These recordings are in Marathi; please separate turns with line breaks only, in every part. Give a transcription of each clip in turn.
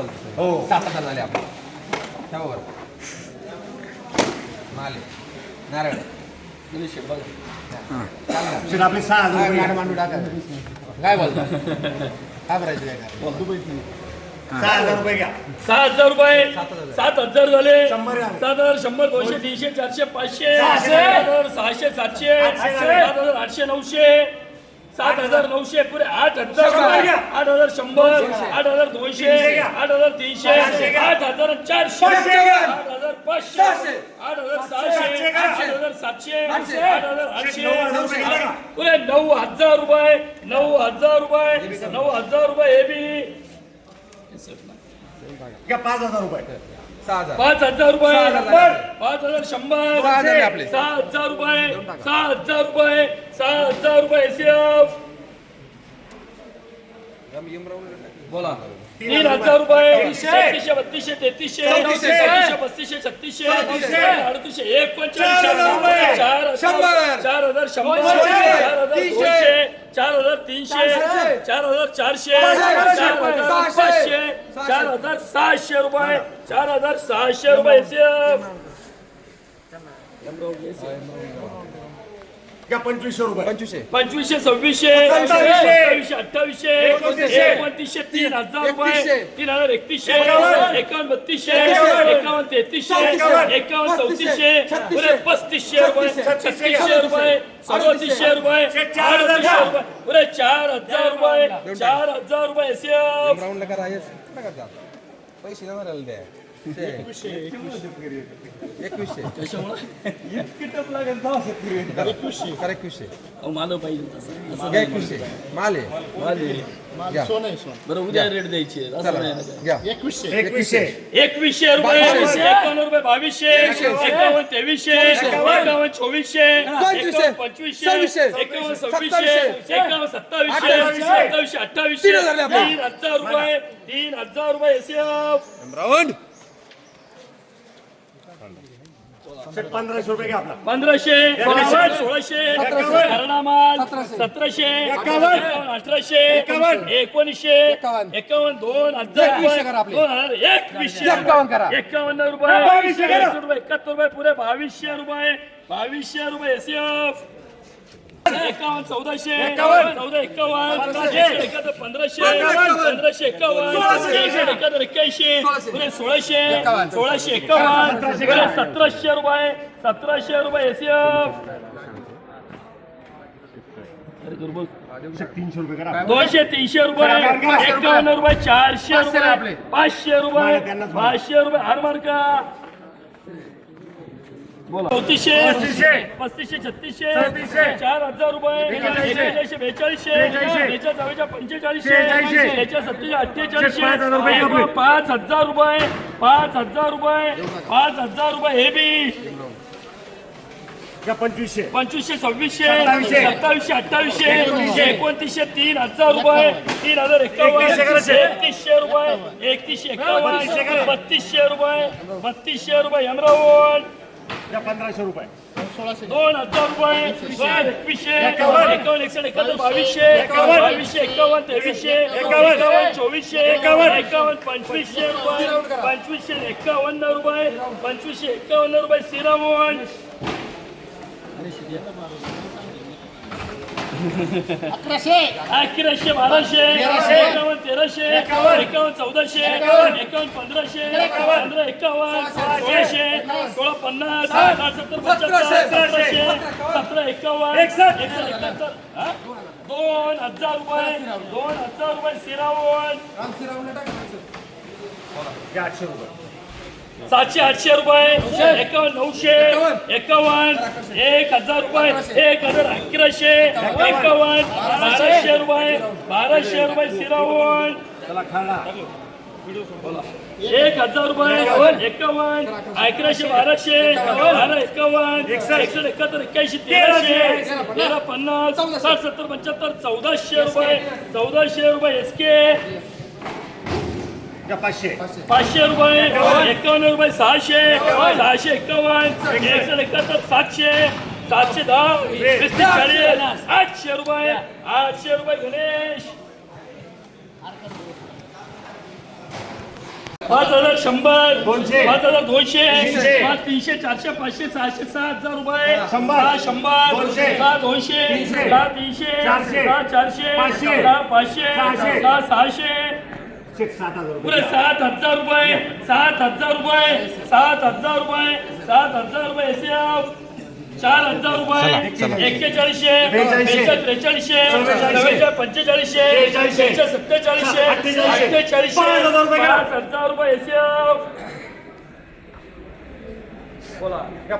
बोलतो
हो.
सात हजार झाले आपण बरं. माले. नारळ.
शेट आपले सहा हजार रुपये घ्या.
मांडू टाका. काय बोलतो काय भरायचं काय
सहा हजार रुपये घ्या.
सहा हजार रुपये. सात हजार झाले. सात हजार शंभर दोनशे तीनशे चारशे पाचशे.
सहाशे.
सात हजार सहाशे सातशे.
आठशे
नऊशे. सात हजार नऊशे पुरे आठ हजार. आठ हजार शंभर आठ हजार दोनशे. आठ हजार तीनशे. आठ हजार चारशे. आठ हजार पाचशे. आठ हजार
सातशे
सहाशे. आठ हजार सातशे. आठ हजार आठशे
नऊ हजार रुपये घेता का?
पुरे नऊ हजार रुपये नऊ हजार रुपये नऊ हजार रुपये हे बी
घ्या पाच हजार रुपये?
सहा हजार.
पाच हजार रुपये.
सहा हजार.
पाच हजार शंभर.
सहा हजार आपले.
सहा हजार रुपये. सहा हजार रुपये. सहा हजार रुपये एसीएफ
बोला.
तीन हजार रुपये एकतीसशे बत्तीसशे तेहतीसशे
चौतीसशे.
पस्तीसशे छत्तीसशे. अडतीसशे एक
चार.
चार हजार
शंभर.
चार हजार शंभर
दोनशे.
चार हजार
तीनशे.
दोनशे चार हजार तीनशे
चारशे.
चार हजार चारशे
पाचशे.
चार हजार
सहाशे.
पाचशे
सहाशे.
चार हजार सहाशे रुपये चार हजार सहाशे रुपये
घ्या पंचवीसशे रुपये
पंचवीसशे
पंचवीसशे सव्वीसशे
सत्तावीसशे.
सत्तावीसशे अठ्ठावीसशे
एकोणतीसशे.
एकोणतीसशे तीन हजार रुपये
एकतीसशे.
तीन हजार एकतीसशे
एकावन्न.
एकावन्न बत्तीसशे
एकावन्न.
एकावन्न तेहतीसशे
एकावन्न.
एकावन्न चौतीसशे
छत्तीसशे.
पुरे पस्तीसशे रुपये
छत्तीसशे.
छत्तीसशे रुपये सदोतीसशे रुपये
चार हजार
अडतीसशे. रुपये पुरे चार हजार रुपये चार हजार रुपये एसीएफ
राऊंड करता? पैसे देणार द्या एकवीसशे एकवीसशे. करा एकवीसशे.
मला पाहिजे
घ्या एकवीसशे. माल आहे. घ्या.
बरं उद्या रेट द्यायची
चला. घ्या.
एकवीसशे.
एकवीसशे. रुपये एकावन्न रुपये बावीसशे. एकावन्न तेवीसशे. एकावन्न. चोवीसशे.
पंचवीसशे,
एकावन्न पंचवीसशे.
सव्वीसशे,
एकावन्न
सत्तावीसशे,
सव्वीसशे एकावन्न सत्तावीसशे.
अठ्ठावीसशे,
सत्तावीसशे अठ्ठावीसशे.
तीन हजार.
तीन रुपये तीन हजार रुपये एसीएफ
राऊंड
शेट पंधराशे रुपये घ्या आपला
पंधराशे
एकावन्न.
सोळाशे सतराशे
एकावन्न.
अठराशे
एकावन्न.
एकोणीसशे
एकावन्न.
एकावन्न दोन हजार
एकवीसशे
रुपये
करा आपले.
दोन हजार एकवीसशे
एकावन्न करा.
एकावन्न रुपये
बावीसशे करा.
रुपये एकाहत्तर रुपये पुरे बावीसशे रुपये बावीसशे रुपये एसीएफ एकावन्न चौदाशे.
एकावन्न.
चौदा एकावन्न. एकाहत्तर पंधराशे.
एकावन्न.
पंधराशे एकावन्न. एकाहत्तर एक्क्याऐंशी.
सोळाशे.
सोळाशे.
एकावन्न.
सतराशे
रुपये. सतराशे रुपये एसीएफ.
शेट तीनशे रुपये करा.
दोनशे तीनशे रुपये. एकावन्न रुपये चारशे
पाचशे
रुपये. पाचशे रुपये. पाचशे रुपये. हार मार्का चौतीसशे
पस्तीसशे.
छत्तीसशे. चार हजार रुपये
बेचाळीसशे.
बेचाळीस चव्वेचाळीस पंचेचाळीसशे. बेचाळीस सत्तेचाळीस अठ्ठेचाळीसशे
पाच हजार रुपये.
पाच हजार रुपये पाच हजार रुपये पाच हजार रुपये हे बी
पंचवीसशे
पंचवीसशे सव्वीसशे
सत्तावीसशे.
सत्तावीसशे अठ्ठावीसशे एकोणतीसशे तीन हजार रुपये तीन हजार एकावन्न
एकतीसशे
रुपये एकतीसशे एकावन्न. बत्तीसशे रुपये बत्तीसशे रुपये अमरावण
घ्या पंधराशे रुपये.
दोन हजार रुपये. एकवीसशे.
एकावन्न.
एकावन्न एकसष्ट एकाहत्तर बावीसशे.
एकावन्न.
बावीसशे एकावन्न तेवीसशे.
एकावन्न.
एकावन्न चोवीसशे.
एकावन्न.
एकावन्न पंचवीसशे रुपये. पंचवीसशे एकावन्न रुपये. पंचवीसशे एकावन्न रुपये. सिरामोहन अकराशे बाराशे एकावन्न तेराशे
एकावन्न.
एकावन्न चौदाशे
एकावन्न.
एकावन्न पंधराशे. पंधरा एकावन्न सोळाशे सोळा पन्नास सत्तर
सतराशे.
पंच्याहत्तर सतराशे सतरा एकावन्न
एकसष्ट.
एकसष्ट एकाहत्तर? दोन हजार रुपये दोन हजार रुपये सिरावण
आठशे रुपये
सातशे आठशे रुपये एकावन्न नऊशे एकावन्न? एक हजार रुपये एक हजार अकराशे एकावन्न. बाराशे. रुपये बाराशे. रुपये
खाला
एक हजार रुपये एकावन्न. अकराशे. बाराशे बारा एकावन्न
एकसष्ट.
एकाहत्तर एक्क्याऐंशी तेराशे तेरा पन्नास साठ सत्तर पंच्याहत्तर चौदाशे रुपये चौदाशे रुपये एस के.
पाचशे
पाचशे रुपये एकावन्न रुपये सहाशे सहाशे एकावन्न एकशे एकाहत्तर सातशे सातशे दहा वीस चाळीस आठशे रुपये आठशे रुपये गणेश पाच हजार शंभर
दोनशे.
पाच हजार दोनशे. पाच तीनशे चारशे पाचशे सहाशे सहा हजार रुपये
शंभर.
सहा शंभर
दोनशे.
सहा दोनशे
तीनशे.
सहा तीनशे
चारशे.
सहा चारशे
पाचशे.
सहा पाचशे
सहाशे.
सहा सहाशे
सात
पुरे
रुपये
सात हजार रुपये सात हजार रुपये सात हजार रुपये सात हजार रुपये चार हजार रुपये. एक्केचाळीसशे त्रेचाळीसशे पंचेचाळीसशे. बेचाळीस सत्तेचाळीसशे
अठ्ठेचाळीसशे. पाच हजार रुपये
एसीएफ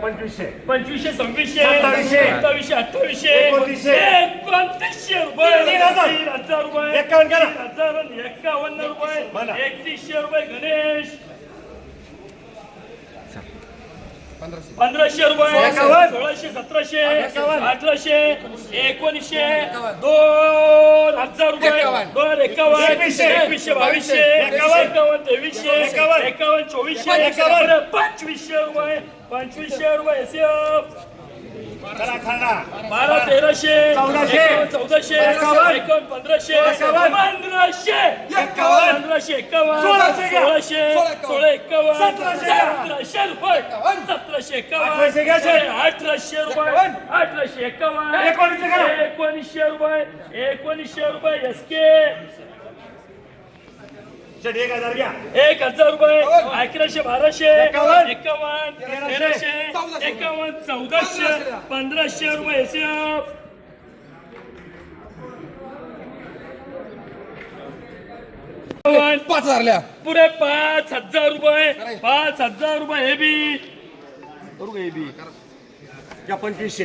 पंचवीसशे
पंचवीसशे सव्वीसशे
सत्तावीसशे.
सत्तावीसशे अठ्ठावीसशे
एकोणतीसशे. हजार.
रुपये
एकावन्न करा.
हजार एकावन्न रुपये. एकतीसशे रुपये गणेश
पंधराशे
रुपये. सोळाशे सतराशे. अठराशे एकोणीसशे दोन हजार रुपये. दोन एकावन्न
एकवीसशे.
एकवीसशे बावीसशे
एकावन्न.
एकावन्न तेवीसशे
एकावन्न.
एकावन्न चोवीसशे
एकावन्न.
पंचवीसशे रुपये पंचवीसशे रुपये बारा तेराशे
चौदाशे.
चौदाशे
एकावन्न.
पंधराशे. पंधराशे. पंधराशे एकावन्न
सोळाशे
सोळा एकावन्न.
सतराशे
रुपये सतराशे एकावन्न
अठराशे
रुपये. अठराशे एकावन्न
एकोणीसशे
रुपये एकोणीसशे रुपये एस के
एक हजार घ्या.
एक हजार रुपये. अकराशे बाराशे
एकावन्न. तेराशे.
एकावन्न चौदाशे
पंधराशे.
रुपये.
पाच हजारल्या
पुरे पाच हजार रुपये. पाच हजार रुपये हे बी. का हे बी?
पंचवीसशे.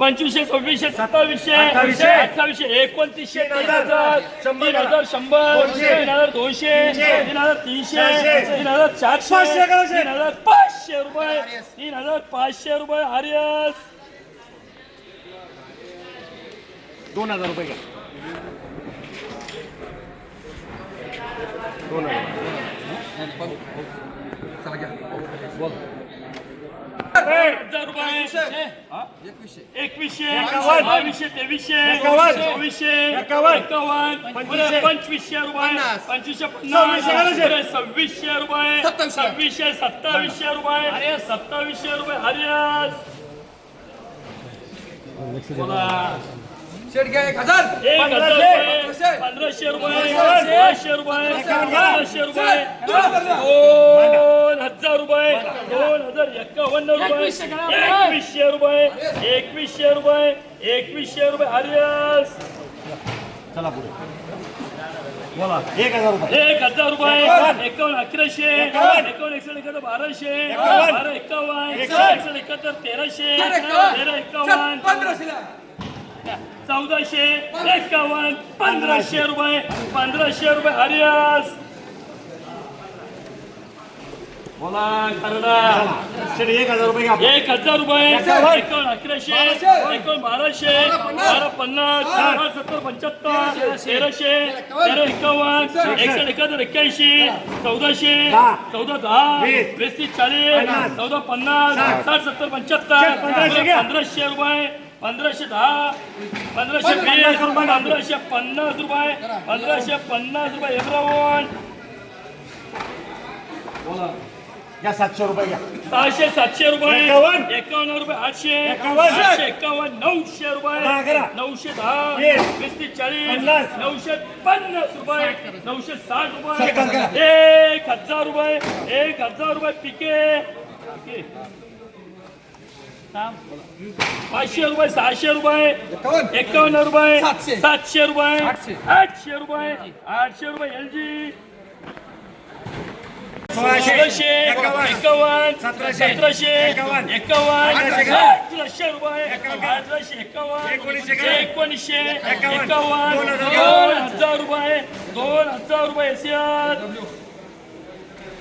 पंचवीसशे सव्वीसशे सत्तावीसशे
अठ्ठावीसशे.
एकोणतीसशे
तीन हजार.
तीन हजार शंभर
दोनशे.
तीन हजार दोनशे
तीनशे.
तीन हजार तीनशे
चारशे.
तीन हजार चारशे. तीन हजार पाचशे रुपये तीन हजार पाचशे रुपये आर्यस
दोन हजार रुपये घ्या दोन हजार
चला घ्या
हजार रुपये हा?
एकवीसशे.
बावीसशे तेवीसशे. चोवीसशे
एकावन्न. पंचवीसशे.
पंचवीसशे रुपये. पंचवीसशे
सव्वीसशे
पन्नास. सव्वीसशे रुपये. सव्वीसशे सत्तावीसशे रुपये. सत्तावीसशे रुपये. हरियास
पंधराशे.
रुपये. पंधराशे. रुपये.
पंधराशे.
सोळाशे रुपये.
दोन हजार.
दोन हजार एकावन्न रुपये. एकवीसशे रुपये. एकवीसशे रुपये. एकवीसशे रुपये. हरियास.
चला पुढे. बोला. एक हजार रुपये.
एक हजार रुपये.
एकावन्न.
अकराशे.
एकावन्न.
एकशे एकाहत्तर बाराशे. बारा एकावन्न.
एकशे.
एकशे एकाहत्तर तेराशे.
तेरा एकावन्न.
चौदाशे. एकावन्न पंधराशे रुपये. पंधराशे रुपये. हरियास. बोला
एक हजार रुपये घ्या
एक हजार रुपये
एकावन्न.
एकावन्न अकराशे. एकावन्न बाराशे बारा पन्नास बारा सत्तर पंच्याहत्तर तेराशे तेरा एकावन्न एकशे एकाहत्तर एक्क्याऐंशी चौदाशे. चौदा दहा
वीस.
तीस चाळीस. चौदा पन्नास
साठ.
सत्तर पंच्याहत्तर
पंधराशे
रुपये पंधराशे दहा पंधराशे वीस
रुपये.
पंधराशे पन्नास रुपये पंधराशे पन्नास रुपये एब्रावण
घ्या सातशे रुपये घ्या
सहाशे सातशे रुपये
एकावन्न.
एकावन्न रुपये आठशे
एकावन्न.
आठशे एकावन्न नऊशे
दहा
रुपये
करा.
नऊशे दहा
वीस.
वीस तीस चाळीस
पन्नास.
नऊशे पन्नास रुपये नऊशे साठ
सत्तर
रुपये. एक हजार रुपये एक हजार रुपये पिके पिके. थांब. पाचशे रुपये सहाशे रुपये
एकावन्न
एकावन्न रुपये
सातशे.
सातशे रुपये
आठशे.
आठशे रुपये आठशे रुपये एल जी
सोळाशे
सोळाशे
एकावन्न
एकावन्न
सतराशे.
सतराशे
एकावन्न.
एकावन्न
अठराशे.
अठराशे रुपये. अठराशे एकावन्न
एकोणीसशे एकावन्न. दोन हजार.
दोन हजार रुपये दोन हजार रुपये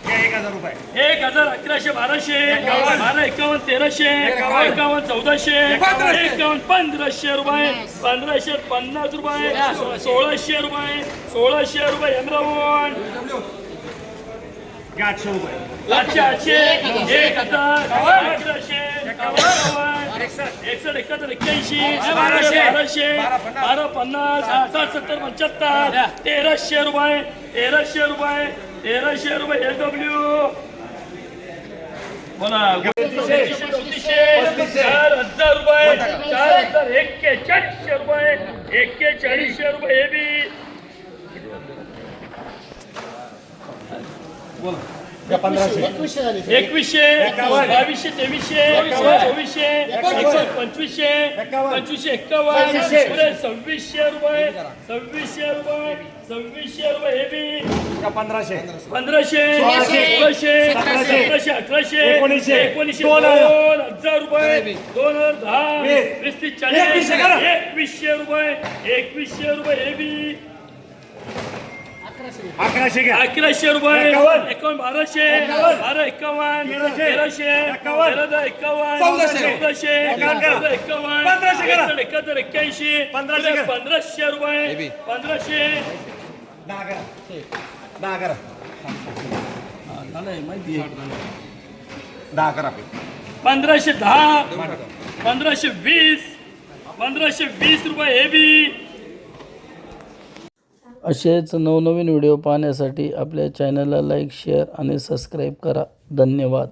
घ्या एक हजार रुपये
एक हजार अकराशे बाराशे. बारा एकावन्न तेराशे
एकावन्न.
चौदाशे
पंधराशे.
एकावन्न पंधराशे रुपये पंधराशे पन्नास रुपये सोळाशे रुपये सोळाशे रुपये एमरावण
घ्या आठशे रुपये
आठशे आठशे एक हजार अकराशे एकावन्न एकसष्ट एकाहत्तर एक्क्याऐंशी बाराशे बाराशे बारा पन्नास सात सत्तर पंच्याहत्तर तेराशे रुपये तेराशे रुपये तेराशे रुपये एल डब्ल्यू बोला चार हजार रुपये चार हजार एक्केचाळीसशे रुपये एक्केचाळीसशे रुपये हे बी
पंधराशे.
एकवीसशे बावीसशे तेवीसशे चोवीसशे पंचवीसशे पंचवीसशे एक्कावन्न. सव्वीसशे. रुपये सव्वीसशे रुपये सव्वीसशे रुपये. हे बी
पंधराशे.
पंधराशे
सोळाशे, सतराशे,
अठराशे
एकोणीसशे,
एकोणीसशे
दोन हजार.
रुपये दोन हजार दहा
वीस.
तीस चाळीस.
एकवीसशे
रुपये एकवीसशे रुपये. हे बी
अकराशे घ्या.
अकराशे रुपये.
एकावन्न.
एकावन्न बाराशे.
एकावन्न.
बारा एकावन्न.
तेराशे.
तेराशे.
एकावन्न.
चौदाशे.
चौदाशे.
एकावन्न. करा.
चौदा एकावन्न.
पंधराशे करा.
एकाहत्तर एक्क्याऐंशी.
पंधराशे करा.
पंधराशे रुपये. पंधराशे.
दहा करा. दहा करा. दहा करा.
पंधराशे दहा. पंधराशे वीस. पंधराशे वीस रुपये हे बी
असेच नवनवीन व्हिडिओ पाहण्यासाठी आपल्या चॅनलला लाईक शेअर आणि सबस्क्राईब करा. धन्यवाद.